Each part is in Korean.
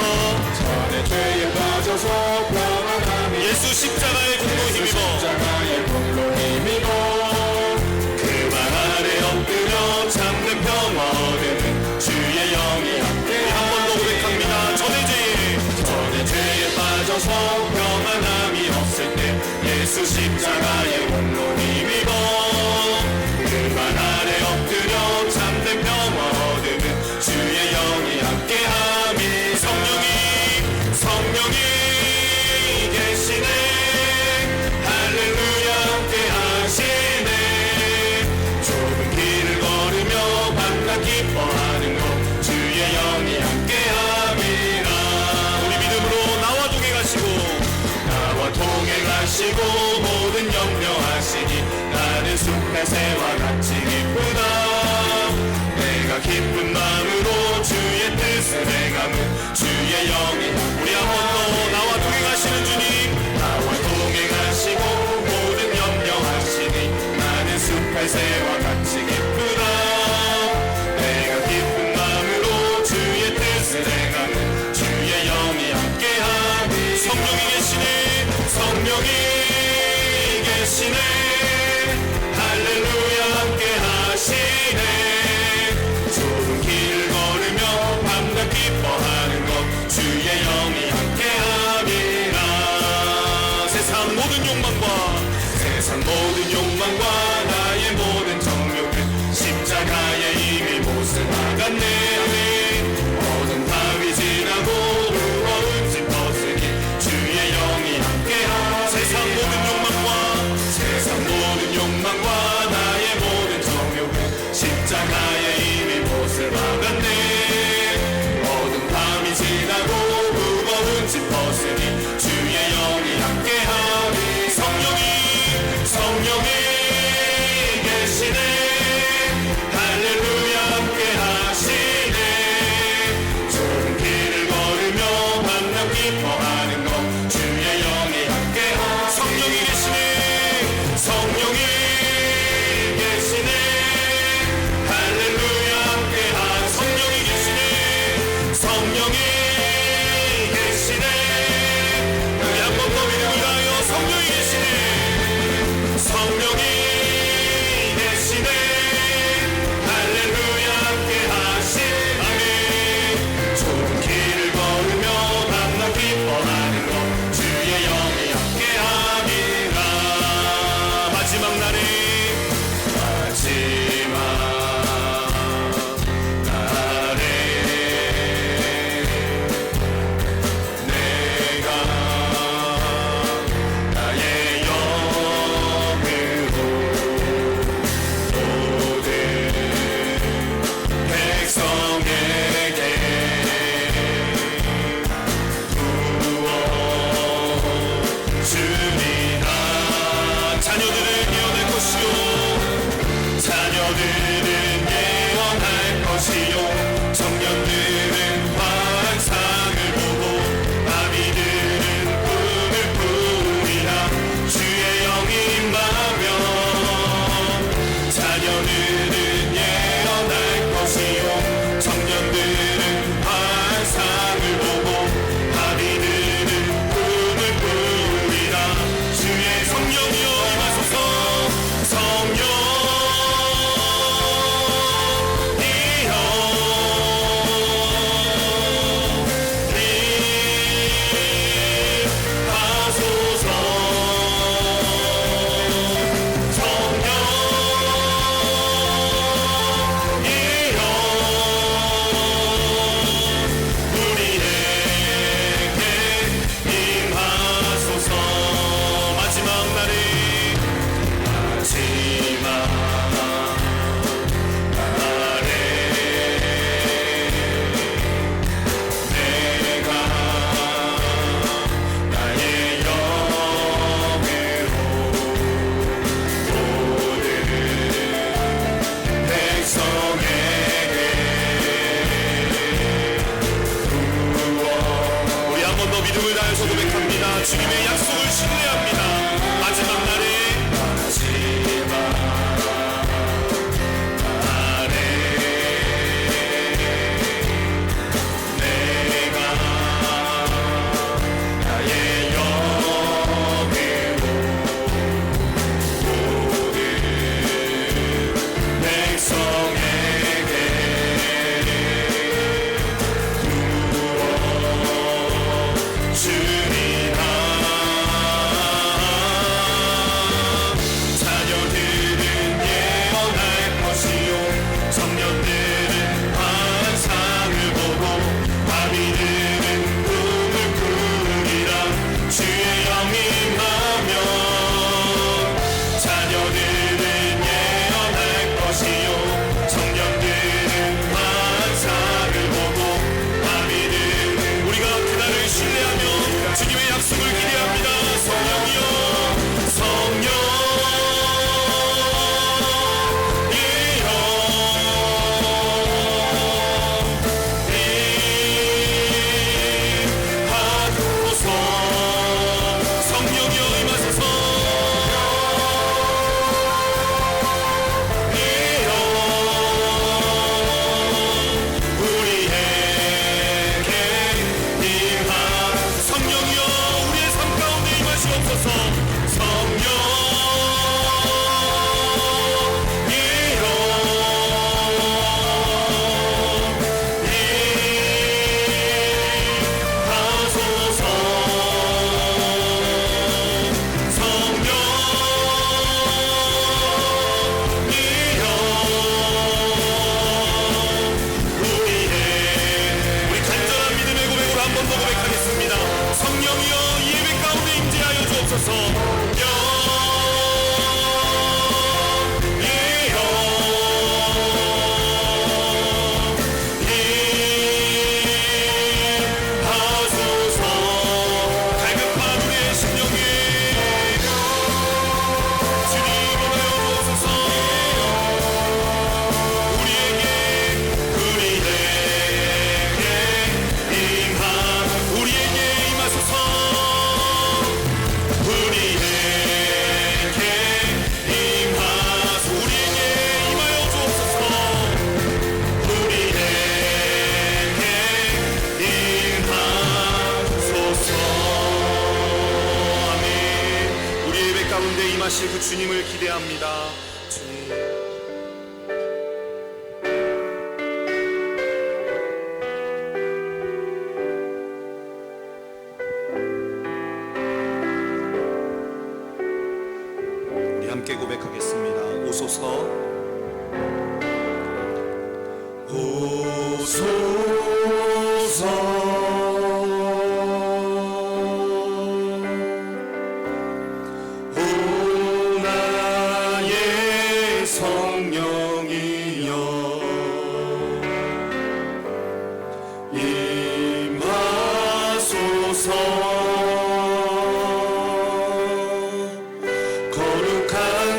힘입어 전의 죄에 빠져서 평안함이 예수 십자가의 공로 힘입어. 십자가의 공로 힘입어. 그말 아래 엎드려 잠든 병원에는 주의 영이 함께 한 번 더 고백합니다. 전의 죄 전의 죄에 빠져서 평안함이 없을 때 예수 십자가의 공로 my name.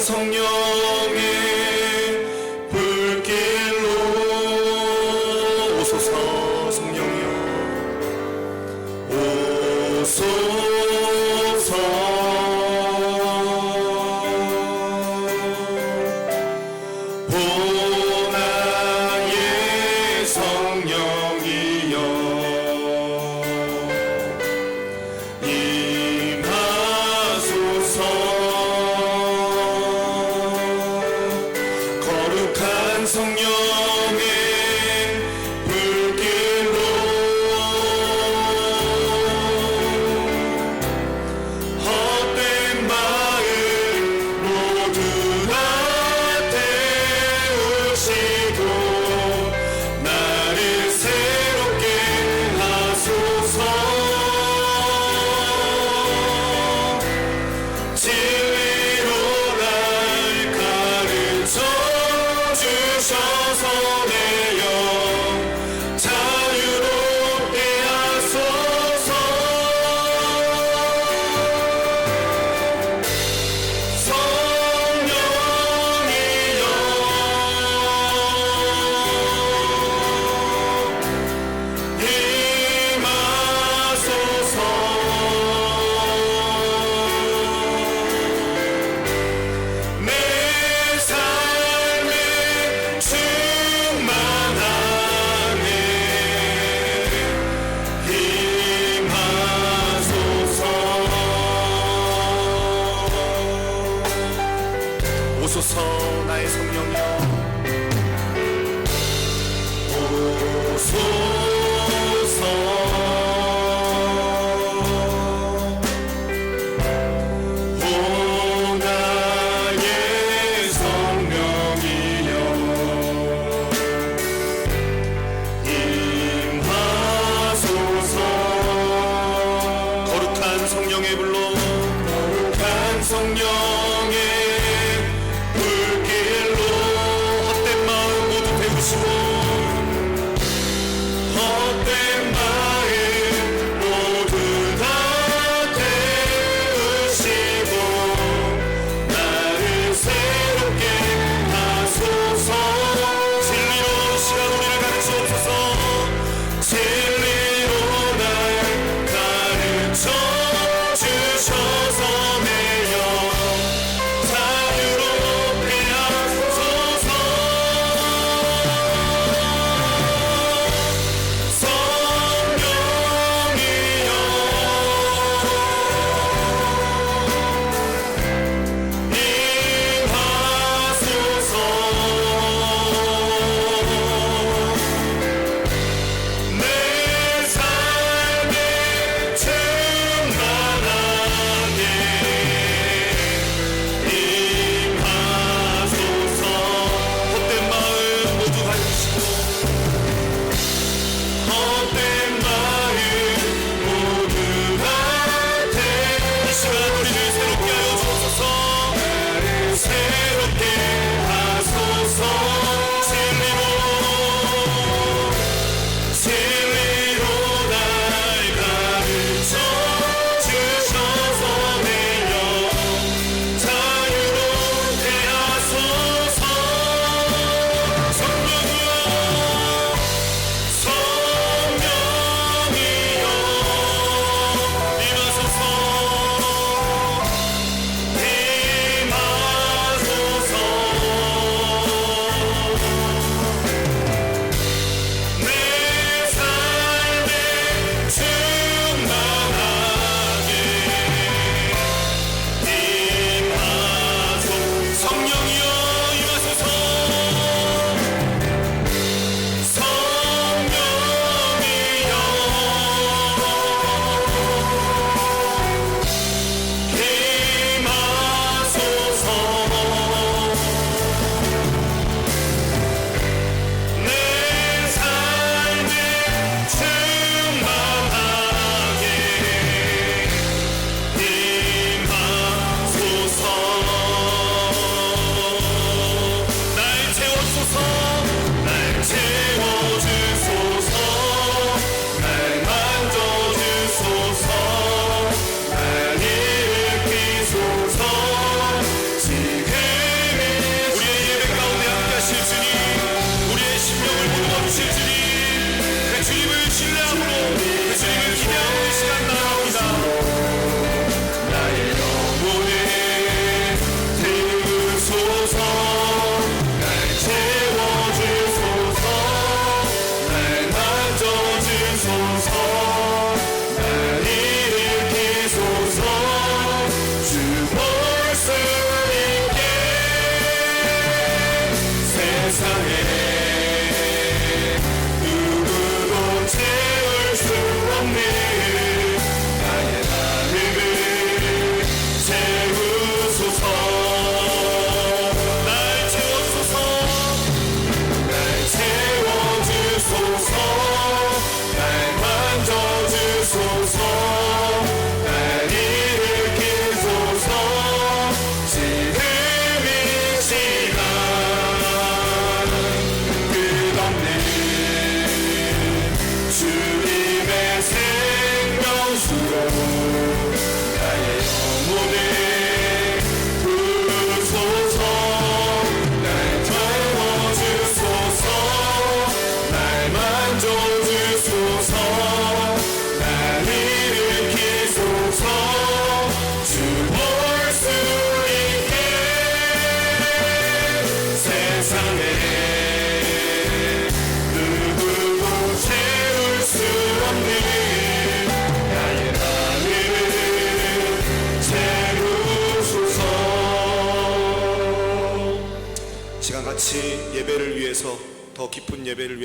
성령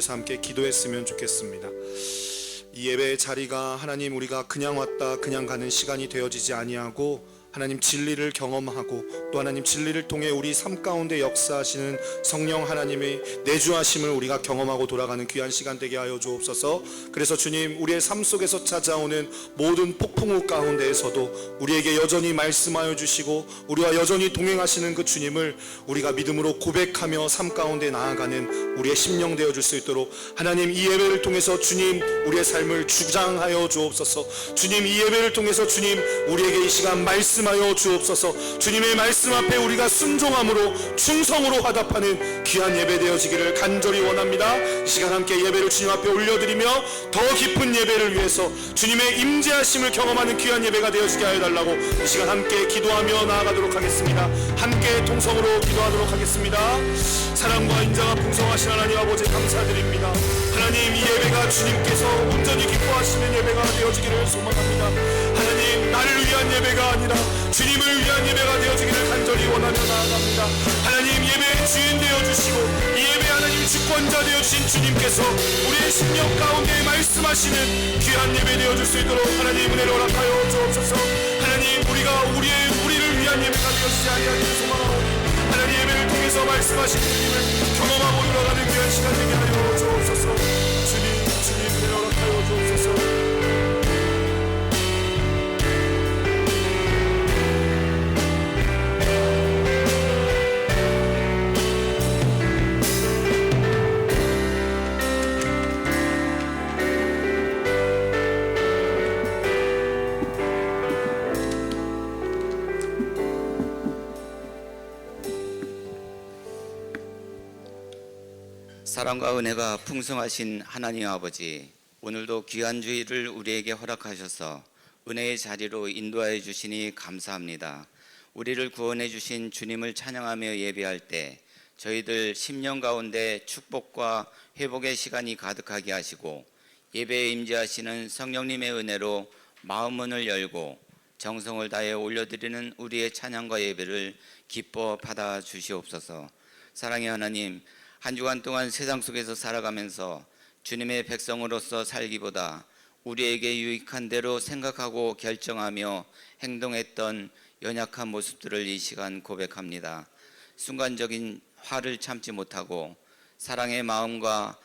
위해서 함께 기도했으면 좋겠습니다. 이 예배의 자리가 하나님 우리가 그냥 왔다 그냥 가는 시간이 되어지지 아니하고 하나님 진리를 경험하고 또 하나님 진리를 통해 우리 삶 가운데 역사하시는 성령 하나님의 내주하심을 우리가 경험하고 돌아가는 귀한 시간 되게 하여 주옵소서. 그래서 주님 우리의 삶 속에서 찾아오는 모든 폭풍우 가운데에서도 우리에게 여전히 말씀하여 주시고 우리와 여전히 동행하시는 그 주님을 우리가 믿음으로 고백하며 삶 가운데 나아가는 우리의 심령 되어 줄 수 있도록 하나님 이 예배를 통해서 주님 우리의 삶을 주장하여 주옵소서. 주님 이 예배를 통해서 주님 우리에게 이 시간 말씀 하여 주옵소서. 주님의 말씀 앞에 우리가 순종함으로 충성으로 화답하는 귀한 예배 되어지기를 간절히 원합니다. 이 시간 함께 예배를 주님 앞에 올려드리며 더 깊은 예배를 위해서 주님의 임재하심을 경험하는 귀한 예배가 되어지게 하여 달라고 이 시간 함께 기도하며 나아가도록 하겠습니다. 함께 통성으로 기도하도록 하겠습니다. 사랑과 인자가 풍성하신 하나님 아버지 감사드립니다. 하나님 이 예배가 주님께서 온전히 기뻐하시는 예배가 되어지기를 소망합니다. 하나님 예배가 아니라 주님을 위한 예배가 되어지기를 간절히 원하며 나아갑니다. 하나님 예배의 주인 되어 주시고 이 예배 하나님 주권자 되어 주신 주님께서 우리의 심령 가운데 말씀하시는 귀한 예배 되어 줄 수 있도록 하나님 은혜를 허락하여 주옵소서. 하나님 우리가 우리의 우리를 위한 예배가 되어지지 아니하기를 소망하오니 하나님 예배를 통해서 말씀하신 주님을 경험하고 돌아가는 귀한 시간 되게 하여 주옵소서. 사랑과 은혜가 풍성하신 하나님 아버지, 오늘도 귀한 주의를 우리에게 허락하셔서 은혜의 자리로 인도하여 주시니 감사합니다. 우리를 구원해 주신 주님을 찬양하며 예배할 때 저희들 심령 가운데 축복과 회복의 시간이 가득하게 하시고 예배에 임재하시는 성령님의 은혜로 마음 문을 열고 정성을 다해 올려드리는 우리의 찬양과 예배를 기뻐 받아 주시옵소서. 사랑의 하나님, 한 주간 동안 세상 속에서 살아가면서 주님의 백성으로서 살기보다 우리에게 유익한 대로 생각하고 결정하며 행동했던 연약한 모습들을 이 시간 고백합니다. 순간적인 화를 참지 못하고 사랑의 마음과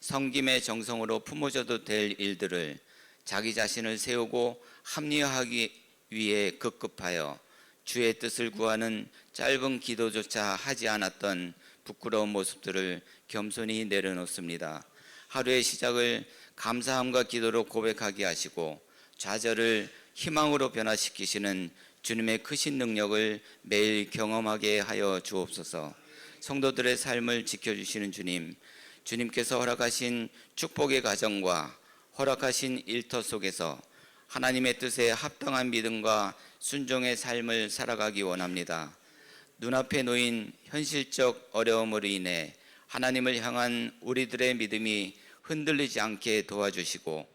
성김의 정성으로 품어줘도 될 일들을 자기 자신을 세우고 합리화하기 위해 급급하여 주의 뜻을 구하는 짧은 기도조차 하지 않았던 부끄러운 모습들을 겸손히 내려놓습니다. 하루의 시작을 감사함과 기도로 고백하게 하시고 좌절을 희망으로 변화시키시는 주님의 크신 능력을 매일 경험하게 하여 주옵소서. 성도들의 삶을 지켜주시는 주님, 주님께서 허락하신 축복의 가정과 허락하신 일터 속에서 하나님의 뜻에 합당한 믿음과 순종의 삶을 살아가기 원합니다. 눈앞에 놓인 현실적 어려움으로 인해 하나님을 향한 우리들의 믿음이 흔들리지 않게 도와주시고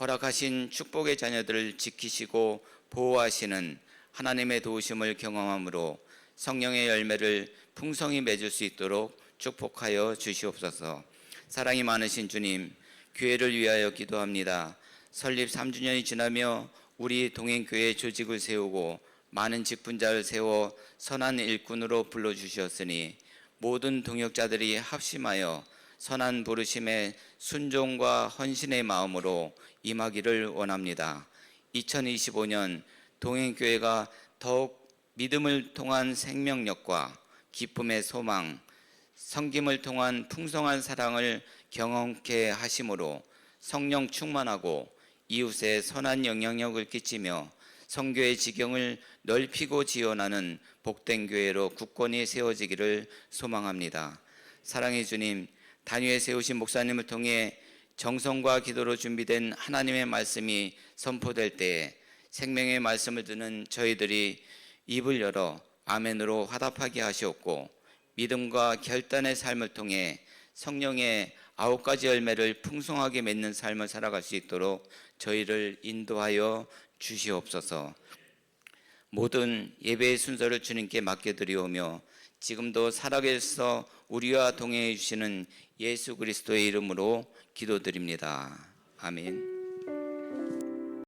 허락하신 축복의 자녀들을 지키시고 보호하시는 하나님의 도우심을 경험함으로 성령의 열매를 풍성히 맺을 수 있도록 축복하여 주시옵소서. 사랑이 많으신 주님, 교회를 위하여 기도합니다. 설립 3주년이 지나며 우리 동행교회 조직을 세우고 많은 직분자를 세워 선한 일꾼으로 불러주셨으니 모든 동역자들이 합심하여 선한 부르심에 순종과 헌신의 마음으로 임하기를 원합니다. 2025년 동행교회가 더욱 믿음을 통한 생명력과 기쁨의 소망, 성김을 통한 풍성한 사랑을 경험케 하심으로 성령 충만하고 이웃에 선한 영향력을 끼치며 성교의 지경을 넓히고 지원하는 복된 교회로 굳건히 세워지기를 소망합니다. 사랑의 주님, 단위에 세우신 목사님을 통해 정성과 기도로 준비된 하나님의 말씀이 선포될 때에 생명의 말씀을 듣는 저희들이 입을 열어 아멘으로 화답하게 하시옵고 믿음과 결단의 삶을 통해 성령의 아홉 가지 열매를 풍성하게 맺는 삶을 살아갈 수 있도록 저희를 인도하여 주시옵소서. 모든 예배의 순서를 주님께 맡겨드리오며 지금도 살아계셔서 우리와 동행해 주시는 예수 그리스도의 이름으로 기도드립니다. 아멘.